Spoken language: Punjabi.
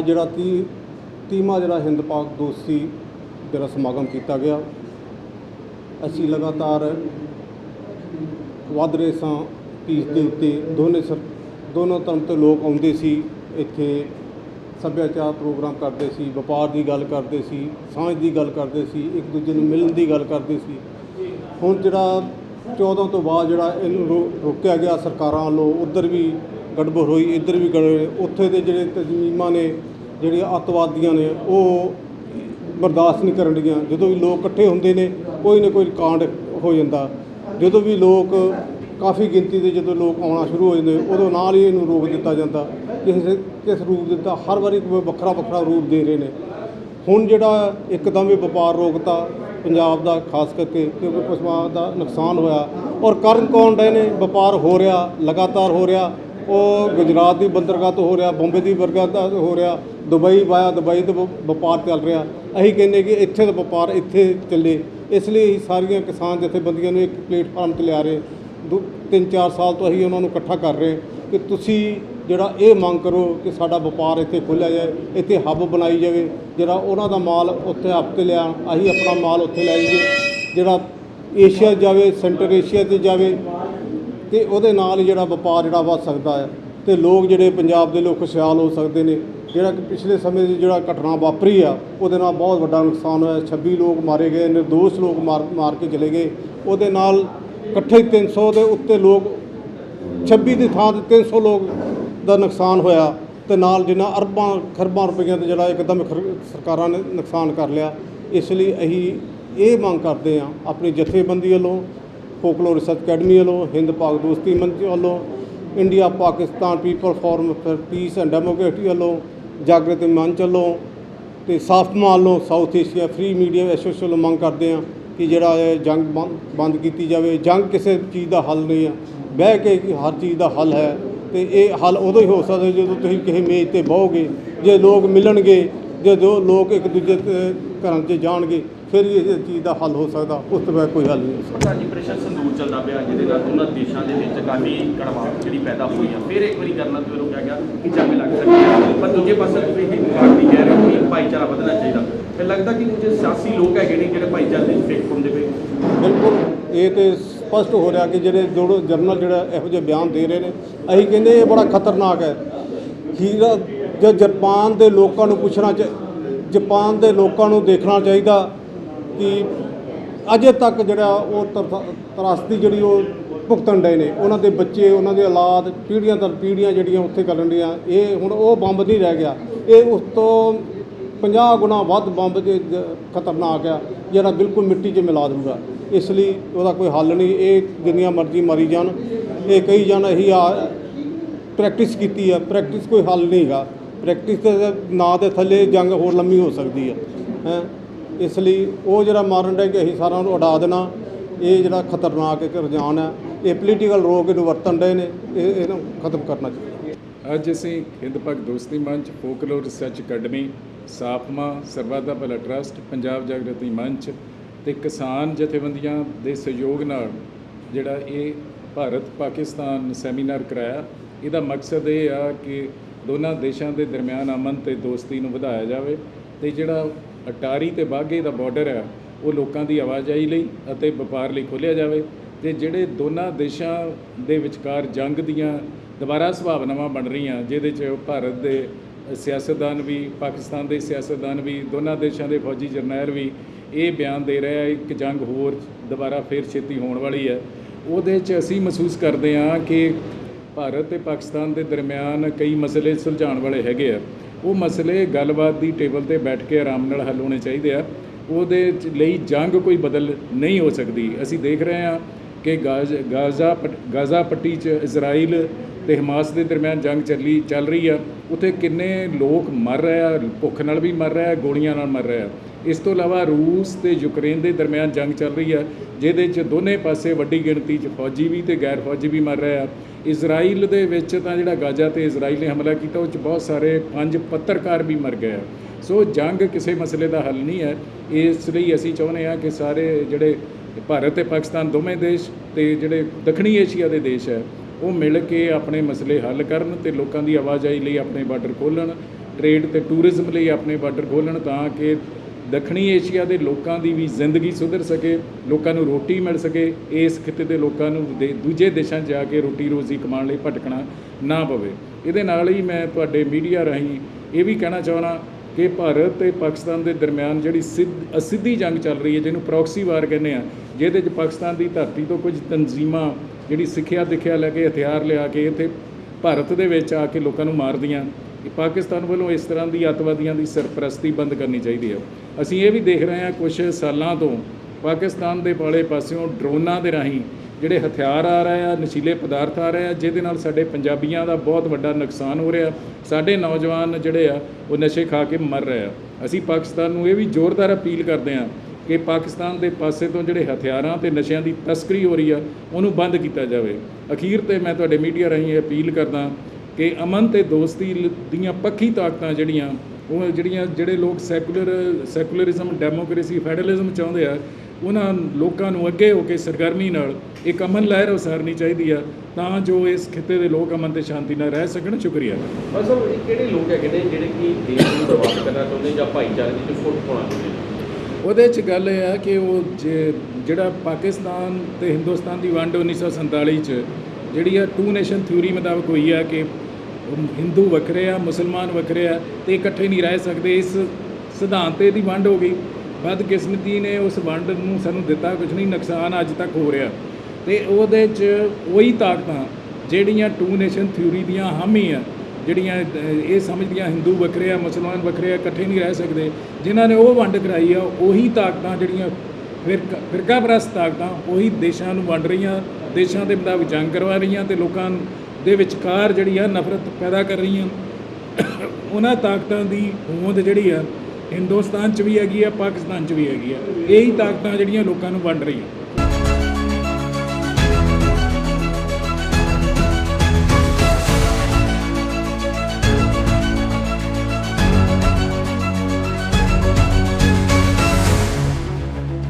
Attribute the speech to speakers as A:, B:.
A: ਅੱਜ ਜਿਹੜਾ 30 ਤੀਮਾ ਜਿਹੜਾ ਹਿੰਦ ਪਾਕ ਦੋਸਤੀ ਜਿਹੜਾ ਸਮਾਗਮ ਕੀਤਾ ਗਿਆ, ਅਸੀਂ ਲਗਾਤਾਰ ਵੱਧ ਰਹੇ ਸਾਂ ਪੀਸ ਦੇ ਉੱਤੇ ਦੋਨੇ ਸਰ, ਦੋਨੋਂ ਧਰਮ ਤੋਂ ਲੋਕ ਆਉਂਦੇ ਸੀ, ਇੱਥੇ ਸੱਭਿਆਚਾਰ ਪ੍ਰੋਗਰਾਮ ਕਰਦੇ ਸੀ, ਵਪਾਰ ਦੀ ਗੱਲ ਕਰਦੇ ਸੀ, ਸਾਂਝ ਦੀ ਗੱਲ ਕਰਦੇ ਸੀ, ਇੱਕ ਦੂਜੇ ਨੂੰ ਮਿਲਣ ਦੀ ਗੱਲ ਕਰਦੇ ਸੀ। ਹੁਣ ਜਿਹੜਾ 14 ਤੋਂ ਬਾਅਦ ਜਿਹੜਾ ਇਹਨੂੰ ਰੋ- ਰੋਕਿਆ ਗਿਆ ਸਰਕਾਰਾਂ ਵੱਲੋਂ, ਉਧਰ ਵੀ ਗੜਬੜ ਹੋਈ, ਇੱਧਰ ਵੀ ਗੜਬੜ ਉੱਥੇ ਦੇ ਜਿਹੜੇ ਤਜਮੀਮਾਂ ਨੇ ਜਿਹੜੇ ਅੱਤਵਾਦੀਆਂ ਨੇ, ਉਹ ਬਰਦਾਸ਼ਤ ਨਹੀਂ ਕਰਨਗੀਆਂ ਜਦੋਂ ਵੀ ਲੋਕ ਇਕੱਠੇ ਹੁੰਦੇ ਨੇ, ਕੋਈ ਨਾ ਕੋਈ ਕਾਂਡ ਹੋ ਜਾਂਦਾ। ਜਦੋਂ ਵੀ ਲੋਕ ਕਾਫੀ ਗਿਣਤੀ ਦੇ ਜਦੋਂ ਲੋਕ ਆਉਣਾ ਸ਼ੁਰੂ ਹੋ ਜਾਂਦੇ, ਉਦੋਂ ਨਾਲ ਹੀ ਇਹਨੂੰ ਰੋਕ ਦਿੱਤਾ ਜਾਂਦਾ। ਕਿਸੇ ਕਿਸ ਰੂਪ ਦਿੱਤਾ ਹਰ ਵਾਰੀ ਕੋਈ ਵੱਖਰਾ ਵੱਖਰਾ ਰੂਪ ਦੇ ਰਹੇ ਨੇ। ਹੁਣ ਜਿਹੜਾ ਇੱਕਦਮ ਹੀ ਵਪਾਰ ਰੋਕਤਾ ਪੰਜਾਬ ਦਾ, ਖਾਸ ਕਰਕੇ ਕਿਉਂਕਿ ਪਸ਼ੂਆਂ ਦਾ ਨੁਕਸਾਨ ਹੋਇਆ। ਔਰ ਕਰਨ ਕੌਣ ਰਹੇ ਨੇ? ਵਪਾਰ ਹੋ ਰਿਹਾ, ਲਗਾਤਾਰ ਹੋ ਰਿਹਾ। ਉਹ ਗੁਜਰਾਤ ਦੀ ਬੰਦਰਗਾਹ ਤੋਂ ਹੋ ਰਿਹਾ, ਬੰਬੇ ਦੀ ਬੰਦਰਗਾਹ ਦਾ ਹੋ ਰਿਹਾ। ਦੁਬਈ ਵਾਇਆ, ਦੁਬਈ ਤੋਂ ਵ- ਵਪਾਰ ਚੱਲ ਰਿਹਾ। ਅਸੀਂ ਕਹਿੰਦੇ ਕਿ ਇੱਥੇ ਦਾ ਵਪਾਰ ਇੱਥੇ ਚੱਲੇ। ਇਸ ਲਈ ਅਸੀਂ ਸਾਰੀਆਂ ਕਿਸਾਨ ਜਥੇਬੰਦੀਆਂ ਨੂੰ ਇੱਕ ਪਲੇਟਫਾਰਮ ਤੇ ਲਿਆ ਰਹੇ। ਦੋ, ਤਿੰਨ, ਚਾਰ ਸਾਲ ਤੋਂ ਅਸੀਂ ਉਹਨਾਂ ਨੂੰ ਇਕੱਠਾ ਕਰ ਰਹੇ ਕਿ ਤੁਸੀਂ ਜਿਹੜਾ ਇਹ ਮੰਗ ਕਰੋ ਕਿ ਸਾਡਾ ਵਪਾਰ ਇੱਥੇ ਖੋਲ੍ਹਿਆ ਜਾਏ, ਇੱਥੇ ਹੱਬ ਬਣਾਈ ਜਾਵੇ। ਜਿਹੜਾ ਉਹਨਾਂ ਦਾ ਮਾਲ ਉੱਥੇ ਹੱਬ ਤੇ ਲਿਆਉਣ ਅਸੀਂ ਆਪਣਾ ਮਾਲ ਉੱਥੇ ਲੈ ਜਾਈਏ। ਜਿਹੜਾ ਏਸ਼ੀਆ 'ਚ ਜਾਵੇ, ਸੈਂਟਰ ਏਸ਼ੀਆ 'ਤੇ ਜਾਵੇ, ਤੇ ਉਹਦੇ ਨਾਲ ਹੀ ਜਿਹੜਾ ਵਪਾਰ ਜਿਹੜਾ ਵੱਧ ਸਕਦਾ ਹੈ। ਤੇ ਲੋਕ ਜਿਹੜੇ ਪੰਜਾਬ ਦੇ ਲੋਕ ਖੁਸ਼ਹਾਲ ਹੋ ਸਕਦੇ ਨੇ। ਜਿਹੜਾ ਕਿ ਪਿਛਲੇ ਸਮੇਂ ਦੀ ਜਿਹੜਾ ਘਟਨਾ ਵਾਪਰੀ ਆ, ਉਹਦੇ ਨਾਲ ਬਹੁਤ ਵੱਡਾ ਨੁਕਸਾਨ ਹੋਇਆ। 26 ਲੋਕ ਮਾਰੇ ਗਏ ਨਿਰਦੋਸ਼ ਲੋਕ ਮਾਰ ਮਾਰ ਕੇ ਚਲੇ ਗਏ। ਉਹਦੇ ਨਾਲ ਇਕੱਠੇ ਹੀ 300 ਦੇ ਉੱਤੇ ਲੋਕ 26 ਦੀ ਥਾਂ ਤੇ 300 ਲੋਕ ਦਾ ਨੁਕਸਾਨ ਹੋਇਆ ਤੇ ਨਾਲ ਜਿੰਨਾ ਅਰਬਾਂ, ਖਰਬਾਂ ਰੁਪਈਆਂ ਦਾ ਜਿਹੜਾ ਇੱਕਦਮ ਖਰ- ਸਰਕਾਰਾਂ ਨੇ ਨੁਕਸਾਨ ਕਰ ਲਿਆ। ਇਸ ਲਈ ਅਸੀਂ ਇਹ ਮੰਗ ਕਰਦੇ ਹਾਂ, ਆਪਣੀ ਜਥੇਬੰਦੀ ਵੱਲੋਂ, ਫੋਕਲੋਰ ਰਿਸਰਚ ਅਕੈਡਮੀ ਵੱਲੋਂ, ਹਿੰਦ ਪਾਕ ਦੋਸਤੀ ਮੰਚ ਵੱਲੋਂ, India Pakistan people forum for peace and democracy ਵੱਲੋਂ ਜਾਗਰਤੀ ਮੰਚ ਵੱਲੋਂ ਤੇ ਸਾਫਮਾ ਵੱਲੋਂ South Asia free media association ਵੱਲੋਂ ਮੰਗ ਕਰਦੇ ਹਾਂ ਕਿ ਜਿਹੜਾ ਇਹ ਜੰਗ ਬੰਦ- ਬੰਦ ਕੀਤੀ ਜਾਵੇ। ਜੰਗ ਕਿਸੇ ਚੀਜ਼ ਦਾ ਹੱਲ ਨਹੀਂ ਆ ਬਹਿ ਕੇ ਹਰ ਚੀਜ਼ ਦਾ ਹੱਲ ਹੈ ਤੇ ਇਹ ਹੱਲ ਉਦੋਂ ਹੀ ਹੋ ਸਕਦਾ ਜਦੋਂ ਤੁਸੀਂ ਕਿਸੇ ਮੇਜ਼ ਤੇ ਬਹੋਗੇ, ਜੇ ਲੋਕ ਮਿਲਣਗੇ ਜਦੋਂ ਲੋਕ ਇੱਕ ਦੂਜੇ ਦੇ ਘਰਾਂ 'ਚ ਜਾਣਗੇ ਫਿਰ ਹੀ ਇਸ ਚੀਜ਼ ਦਾ ਹੱਲ ਹੋ ਸਕਦਾ ਉਸ ਤੋਂ ਬਾਅਦ ਕੋਈ ਹੱਲ ਨਹੀਂ ਹੋ ਸਕਦਾ।
B: ਸਾਡੀ ਪ੍ਰੈਸ਼ਰ ਸੰਦੂਰ ਚੱਲਦਾ ਪਿਆ ਜਿਹਦੇ ਨਾਲ ਉਹਨਾਂ ਦੇਸ਼ਾਂ ਦੇ ਵਿੱਚ ਕਾਫੀ ਕੜਵਾਹਟ ਜਿਹੜੀ ਪੈਦਾ ਹੋਈ ਆ। ਫਿਰ ਇੱਕ ਵਾਰੀ ਕਰਨਾ ਤੇ ਰੋਕਿਆ ਗਿਆ ਕਿ ਜੰਗ ਲੱਗ ਸਕਦੀ ਹੈ ਪਰ ਦੂਜੇ ਪਾਸੇ ਤੁਸੀਂ ਇਹ ਪਾਰਟੀ ਕਹਿ ਰਹੇ ਹੋ ਕਿ ਭਾਈਚਾਰਾ ਵਧਣਾ ਚਾਹੀਦਾ। ਫਿਰ ਲੱਗਦਾ ਕਿ ਕੁਝ ਸਿਆਸੀ ਲੋਕ ਹੈਗੇ ਨੇ ਜਿਹੜੇ ਭਾਈਚਾਰੇ ਦੇ ਫੇਕ ਹੁੰਦੇ ਪਏ
A: ਬਿਲਕੁਲ ਇਹ ਤੇ ਸਪਸ਼ਟ ਹੋ ਰਿਹਾ ਕਿ ਜਿਹੜੇ ਦੋੜੋ ਜਰਨਲ ਜਿਹੜਾ ਇਹੋ ਜਿਹੇ ਬਿਆਨ ਦੇ ਰਹੇ ਨੇ ਅਸੀਂ ਕਹਿੰਦੇ ਇਹ ਬੜਾ ਖਤਰਨਾਕ ਹੈ। ਹੀਰਾ ਜੇ ਜਾਪਾਨ ਦੇ ਲੋਕਾਂ ਨੂੰ ਪੁੱਛਣਾ ਚਾਹ ਜਾਪਾਨ ਦੇ ਲੋਕਾਂ ਨੂੰ ਦੇਖਣਾ ਚਾਹੀਦਾ। ਕਿ ਅਜੇ ਤੱਕ ਜਿਹੜਾ ਉਹ ਤਰ- ਤਰਾਸਦੀ ਜਿਹੜੀ ਉਹ ਭੁਗਤਣ ਡਏ ਨੇ, ਉਹਨਾਂ ਦੇ ਬੱਚੇ, ਉਹਨਾਂ ਦੇ ਔਲਾਦ, ਪੀੜ੍ਹੀਆਂ ਦਰ ਪੀੜ੍ਹੀਆਂ ਜਿਹੜੀਆਂ ਉੱਥੇ ਕਰਨ ਡੀਆਂ ਇਹ ਹੁਣ ਉਹ ਬੰਬ ਨਹੀਂ ਰਹਿ ਗਿਆ। ਇਹ ਉਸ ਤੋਂ 50 ਗੁਣਾ ਵੱਧ ਬੰਬ ਜੇ ਖਤਰਨਾਕ ਆ, ਜਿਹੜਾ ਬਿਲਕੁਲ ਮਿੱਟੀ 'ਚ ਮਿਲਾ ਦੂਗਾ ਇਸ ਲਈ ਉਹਦਾ ਕੋਈ ਹੱਲ ਨਹੀਂ, ਇਹ ਜਿੰਨੀਆਂ ਮਰਜ਼ੀ ਮਰੀ ਜਾਣ। ਇਹ ਕਈ ਜਾਣ ਇਹੀ ਆ, ਪ੍ਰੈਕਟਿਸ ਕੀਤੀ ਆ, ਪ੍ਰੈਕਟਿਸ ਕੋਈ ਹੱਲ ਨਹੀਂ ਹੈਗਾ। ਪ੍ਰੈਕਟਿਸ ਦੇ ਨਾਂ ਦੇ ਥੱਲੇ ਜੰਗ ਹੋਰ ਲੰਮੀ ਹੋ ਸਕਦੀ ਹੈ ਹੈ। ਇਸ ਲਈ ਉਹ ਜਿਹੜਾ ਮਾਰਨ ਦਾ ਕਿ ਅਸੀਂ ਸਾਰਿਆਂ ਨੂੰ ਉਡਾ ਦੇਣਾ, ਇਹ ਜਿਹੜਾ ਖਤਰਨਾਕ ਇੱਕ ਰੁਝਾਨ ਹੈ, ਇਹ ਪੋਲੀਟੀਕਲ ਰੋਗ ਇਹਨੂੰ ਵਰਤਣ ਦੇ ਨੇ, ਇਹ ਇਹਨੂੰ ਖਤਮ ਕਰਨਾ ਚਾਹੀਦਾ।
C: ਅੱਜ ਅਸੀਂ Hind Pak Dosti Manch folklore research academy SAFMA Sarbat Bhala trust Punjab ਜਾਗਰਤੀ ਮੰਚ ਤੇ ਕਿਸਾਨ ਜਥੇਬੰਦੀਆਂ ਦੇ ਸਹਿਯੋਗ ਨਾਲ ਜਿਹੜਾ ਇਹ ਭਾਰਤ ਪਾਕਿਸਤਾਨ ਸੈਮੀਨਾਰ ਕਰਾਇਆ, ਇਹਦਾ ਮਕਸਦ ਇਹ ਆ ਕਿ ਦੋਨਾਂ ਦੇਸ਼ਾਂ ਦੇ ਦਰਮਿਆਨ ਅਮਨ ਤੇ ਦੋਸਤੀ ਨੂੰ ਵਧਾਇਆ ਜਾਵੇ ਤੇ ਜਿਹੜਾ ਅਟਾਰੀ ਤੇ ਬਾਘੇ ਦਾ ਬਾਰਡਰ ਹੈ, ਉਹ ਲੋਕਾਂ ਦੀ ਆਵਾਜਾਈ ਲਈ ਅਤੇ ਵਪਾਰ ਲਈ ਖੋਲ੍ਹਿਆ ਜਾਵੇ ਤੇ ਜਿਹੜੇ ਦੋਨਾਂ ਦੇਸ਼ਾਂ ਦੇ ਵਿਚਕਾਰ ਜੰਗ ਦੀਆਂ ਦੁਬਾਰਾ ਸੰਭਾਵਨਾਵਾਂ ਬਣ ਰਹੀਆਂ, ਜਿਹਦੇ 'ਚ ਭਾਰਤ ਦੇ ਸਿਆਸਤਦਾਨ ਵੀ, ਪਾਕਿਸਤਾਨ ਦੇ ਸਿਆਸਤਦਾਨ ਵੀ, ਦੋਨਾਂ ਦੇਸ਼ਾਂ ਦੇ ਫੌਜੀ ਜਰਨੈਲ ਵੀ ਇਹ ਬਿਆਨ ਦੇ ਰਿਹਾ ਹੈ ਕਿ ਜੰਗ ਹੋਰ ਦੁਬਾਰਾ ਫੇਰ ਛੇਤੀ ਹੋਣ ਵਾਲੀ ਹੈ। ਉਹਦੇ 'ਚ ਅਸੀਂ ਮਹਿਸੂਸ ਕਰਦੇ ਹਾਂ ਕਿ ਭਾਰਤ ਤੇ ਪਾਕਿਸਤਾਨ ਦੇ ਦਰਮਿਆਨ ਕਈ ਮਸਲੇ ਸੁਲਝਾਉਣ ਵਾਲੇ ਹੈਗੇ ਆ। ਉਹ ਮਸਲੇ ਗੱਲਬਾਤ ਦੀ ਟੇਬਲ ਤੇ ਬੈਠ ਕੇ ਆਰਾਮ ਨਾਲ ਹੱਲ ਹੋਣੇ ਚਾਹੀਦੇ ਆ। ਉਹਦੇ ਲਈ ਜੰਗ ਕੋਈ ਬਦਲ ਨਹੀਂ ਹੋ ਸਕਦੀ। ਅਸੀਂ ਦੇਖ ਰਹੇ ਹਾਂ ਕਿ ਗਾਜ਼, ਗਾਜ਼ਾ ਪਟ- ਗਾਜ਼ਾ ਪੱਟੀ 'ਚ ਇਜ਼ਰਾਈਲ ਤੇ ਹਮਾਸ ਦੇ ਦਰਮਿਆਨ ਜੰਗ ਚੱਲੀ, ਚੱਲ ਰਹੀ ਆ। ਉੱਥੇ ਕਿੰਨੇ ਲੋਕ ਮਰ ਰਹੇ ਆ, ਭੁੱਖ ਨਾਲ ਵੀ ਮਰ ਰਹੇ ਆ, ਗੋਲੀਆਂ ਨਾਲ ਮਰ ਰਹੇ ਆ। ਇਸ ਤੋਂ ਇਲਾਵਾ ਰੂਸ ਤੇ ਯੂਕਰੇਨ ਦੇ ਦਰਮਿਆਨ ਜੰਗ ਚੱਲ ਰਹੀ ਆ, ਜਿਹਦੇ 'ਚ ਦੋਨੇ ਪਾਸੇ ਵੱਡੀ ਗਿਣਤੀ 'ਚ ਫੌਜੀ ਵੀ ਤੇ ਗੈਰ ਫੌਜੀ ਵੀ ਮਰ ਰਹੇ ਆ। ਇਜ਼ਰਾਈਲ ਦੇ ਵਿੱਚ ਤਾਂ ਜਿਹੜਾ ਗਾਜ਼ਾ ਤੇ ਇਜ਼ਰਾਈਲ ਨੇ ਹਮਲਾ ਕੀਤਾ, ਉਹ 'ਚ ਬਹੁਤ ਸਾਰੇ ਪੰਜ ਪੱਤਰਕਾਰ ਵੀ ਮਰ ਗਏ ਆ। ਸੋ ਜੰਗ ਕਿਸੇ ਮਸਲੇ ਦਾ ਹੱਲ ਨਹੀਂ ਹੈ। ਇਸ ਲਈ ਅਸੀਂ ਚਾਹੁੰਦੇ ਹਾਂ ਕਿ ਸਾਰੇ ਜਿਹੜੇ ਭਾਰਤ ਤੇ ਪਾਕਿਸਤਾਨ ਦੋਵੇਂ ਦੇਸ਼ ਤੇ ਜਿਹੜੇ ਦੱਖਣੀ ਏਸ਼ੀਆ ਦੇ ਦੇਸ਼ ਹੈ, ਉਹ ਮਿਲ ਕੇ ਆਪਣੇ ਮਸਲੇ ਹੱਲ ਕਰਨ ਤੇ ਲੋਕਾਂ ਦੀ ਆਵਾਜਾਈ ਲਈ ਆਪਣੇ ਬਾਰਡਰ ਖੋਲ੍ਹਣ ਟ੍ਰੇਡ ਤੇ ਟੂਰਿਜ਼ਮ ਲਈ ਆਪਣੇ ਬਾਰਡਰ ਖੋਲ੍ਹਣ ਤਾਂ ਕਿ ਦੱਖਣੀ ਏਸ਼ੀਆ ਦੇ ਲੋਕਾਂ ਦੀ ਵੀ ਜ਼ਿੰਦਗੀ ਸੁਧਰ ਸਕੇ, ਲੋਕਾਂ ਨੂੰ ਰੋਟੀ ਮਿਲ ਸਕੇ, ਇਸ ਖਿੱਤੇ ਦੇ ਲੋਕਾਂ ਨੂੰ ਦੇ- ਦੂਜੇ ਦੇਸ਼ਾਂ 'ਚ ਜਾ ਕੇ ਰੋਟੀ ਰੋਜ਼ੀ ਕਮਾਉਣ ਲਈ ਭਟਕਣਾ ਨਾ ਪਵੇ। ਇਹਦੇ ਨਾਲ ਹੀ ਮੈਂ ਤੁਹਾਡੇ ਮੀਡੀਆ ਰਾਹੀਂ ਇਹ ਵੀ ਕਹਿਣਾ ਚਾਹੁੰਦਾ ਕਿ ਭਾਰਤ ਤੇ ਪਾਕਿਸਤਾਨ ਦੇ ਦਰਮਿਆਨ ਜਿਹੜੀ ਸਿੱਧ, ਅਸਿੱਧੀ ਜੰਗ ਚੱਲ ਰਹੀ ਹੈ, ਜਿਹਨੂੰ ਪ੍ਰੌਕਸੀ ਵਾਰ ਕਹਿੰਦੇ ਆ, ਜਿਹਦੇ 'ਚ ਪਾਕਿਸਤਾਨ ਦੀ ਧਰਤੀ ਤੋਂ ਕੁਝ ਤਨਜ਼ੀਮਾਂ ਜਿਹੜੀ ਸਿੱਖਿਆ ਦਿਖਿਆ ਲੈ ਕੇ, ਹਥਿਆਰ ਲਿਆ ਕੇ ਇੱਥੇ ਭਾਰਤ ਦੇ ਵਿੱਚ ਆ ਕੇ ਲੋਕਾਂ ਨੂੰ ਮਾਰਦੀਆਂ। ਕਿ ਪਾਕਿਸਤਾਨ ਵੱਲੋਂ ਇਸ ਤਰ੍ਹਾਂ ਦੀ ਅੱਤਵਾਦੀਆਂ ਦੀ ਸਰਪ੍ਰਸਤੀ ਬੰਦ ਕਰਨੀ ਚਾਹੀਦੀ ਹੈ। ਅਸੀਂ ਇਹ ਵੀ ਦੇਖ ਰਹੇ ਹਾਂ ਕੁਝ ਸਾਲਾਂ ਤੋਂ ਪਾਕਿਸਤਾਨ ਦੇ ਪਾਲੇ ਪਾਸਿਓਂ ਡਰੋਨਾਂ ਦੇ ਰਾਹੀਂ ਜਿਹੜੇ ਹਥਿਆਰ ਆ ਰਹੇ ਆ, ਨਸ਼ੀਲੇ ਪਦਾਰਥ ਆ ਰਹੇ ਆ, ਜਿਹਦੇ ਨਾਲ ਸਾਡੇ ਪੰਜਾਬੀਆਂ ਦਾ ਬਹੁਤ ਵੱਡਾ ਨੁਕਸਾਨ ਹੋ ਰਿਹਾ। ਸਾਡੇ ਨੌਜਵਾਨ ਜਿਹੜੇ ਆ, ਉਹ ਨਸ਼ੇ ਖਾ ਕੇ ਮਰ ਰਹੇ ਆ। ਅਸੀਂ ਪਾਕਿਸਤਾਨ ਨੂੰ ਇਹ ਵੀ ਜ਼ੋਰਦਾਰ ਅਪੀਲ ਕਰਦੇ ਆ ਕਿ ਪਾਕਿਸਤਾਨ ਦੇ ਪਾਸੇ ਤੋਂ ਜਿਹੜੇ ਹਥਿਆਰਾਂ ਤੇ ਨਸ਼ਿਆਂ ਦੀ ਤਸਕਰੀ ਹੋ ਰਹੀ ਆ, ਉਹਨੂੰ ਬੰਦ ਕੀਤਾ ਜਾਵੇ। ਅਖੀਰ ਤੇ ਮੈਂ ਤੁਹਾਡੇ ਮੀਡੀਆ ਰਾਹੀਂ ਇਹ ਅਪੀਲ ਕਰਦਾ ਕਿ ਅਮਨ ਤੇ ਦੋਸਤੀ ਦੀਆਂ ਪੱਖੀ ਤਾਕਤਾਂ ਜਿਹੜੀਆਂ ਉਹ ਜਿਹੜੀਆਂ ਜਿਹੜੇ ਲੋਕ ਸੈਕੂਲਰ ਸੈਕੂਲਰਿਜ਼ਮ ਡੈਮੋਕ੍ਰੇਸੀ ਫੈਡਰਲਿਜ਼ਮ ਚਾਹੁੰਦੇ ਆ ਉਹਨਾਂ ਲੋਕਾਂ ਨੂੰ ਅੱਗੇ ਹੋ ਕੇ ਸਰਗਰਮੀ ਨਾਲ ਇੱਕ ਅਮਨ ਲਹਿਰ ਉਸਾਰਨੀ ਚਾਹੀਦੀ ਆ ਤਾਂ ਜੋ ਇਸ ਖਿੱਤੇ ਦੇ ਲੋਕ ਅਮਨ ਤੇ ਸ਼ਾਂਤੀ ਨਾਲ ਰਹਿ ਸਕਣ। ਸ਼ੁਕਰੀਆ।
B: ਬਸ ਉਹ ਇਹ ਕਿਹੜੇ ਲੋਕ ਹੈਗੇ ਨੇ ਜਿਹੜੇ ਕਿ ਦੇਸ਼ ਨੂੰ ਬਰਬਾਦ ਕਰਨਾ ਚਾਹੁੰਦੇ ਜਾਂ ਭਾਈਚਾਰੇ ਦੀ ਫੁੱਟ ਪਾਉਣਾ ਚਾਹੁੰਦੇ
C: ਉਹਦੇ 'ਚ ਗੱਲ ਇਹ ਆ ਕਿ ਉਹ ਜੇ- ਜਿਹੜਾ ਪਾਕਿਸਤਾਨ ਤੇ ਹਿੰਦੁਸਤਾਨ ਦੀ ਵੰਡ 1947 'ਚ ਜਿਹੜੀ ਆ ਟੂ ਨੇਸ਼ਨ ਥਿਊਰੀ ਮੁਤਾਬਕ ਹੋਈ ਆ ਕਿ ਹਿੰਦੂ ਵੱਖਰੇ ਆ, ਮੁਸਲਮਾਨ ਵੱਖਰੇ ਆ, ਤੇ ਇਕੱਠੇ ਨਹੀਂ ਰਹਿ ਸਕਦੇ, ਇਸ ਸਿਧਾਂਤ ਤੇ ਦੀ ਵੰਡ ਹੋ ਗਈ। ਬਦਕਿਸਮਤੀ ਨੇ ਉਸ ਵੰਡ ਨੂੰ ਸਾਨੂੰ ਦਿੱਤਾ ਕੁਝ ਨਹੀਂ, ਨੁਕਸਾਨ ਅੱਜ ਤੱਕ ਹੋ ਰਿਹਾ। ਤੇ ਉਹਦੇ 'ਚ ਉਹੀ ਤਾਕਤਾਂ, ਜਿਹੜੀਆਂ ਟੂ ਨੇਸ਼ਨ ਥਿਊਰੀ ਦੀਆਂ ਹਾਮੀ ਆ, ਜਿਹੜੀਆਂ, ਇਹ ਸਮਝਦੀਆਂ ਹਿੰਦੂ ਵੱਖਰੇ ਆ, ਮੁਸਲਮਾਨ ਵੱਖਰੇ ਆ, ਇਕੱਠੇ ਨਹੀਂ ਰਹਿ ਸਕਦੇ, ਜਿਨ੍ਹਾਂ ਨੇ ਉਹ ਵੰਡ ਕਰਾਈ ਆ, ਉਹੀ ਤਾਕਤਾਂ ਜਿਹੜੀਆਂ ਫਿਰਕਾ ਫਿਰਕਾ ਪ੍ਰਸਤ ਤਾਕਤਾਂ, ਉਹੀ ਦੇਸ਼ਾਂ ਨੂੰ ਵੰਡ ਰਹੀਆਂ, ਦੇਸ਼ਾਂ ਦੇ ਮੁਤਾਬਕ ਜੰਗ ਕਰਵਾ ਰਹੀਆਂ, ਤੇ ਲੋਕਾਂ ਦੇ ਵਿਚਕਾਰ ਜਿਹੜੀ ਆ ਨਫ਼ਰਤ ਪੈਦਾ ਕਰ ਰਹੀਆਂ, ਉਹਨਾਂ ਤਾਕਤਾਂ ਦੀ ਹੋਂਦ ਜਿਹੜੀ ਆ, ਹਿੰਦੁਸਤਾਨ 'ਚ ਵੀ ਹੈਗੀ ਆ, ਪਾਕਿਸਤਾਨ 'ਚ ਵੀ ਹੈਗੀ ਆ। ਇਹੀ ਤਾਕਤਾਂ ਜਿਹੜੀਆਂ ਲੋਕਾਂ ਨੂੰ ਵੰਡ ਰਹੀਆਂ।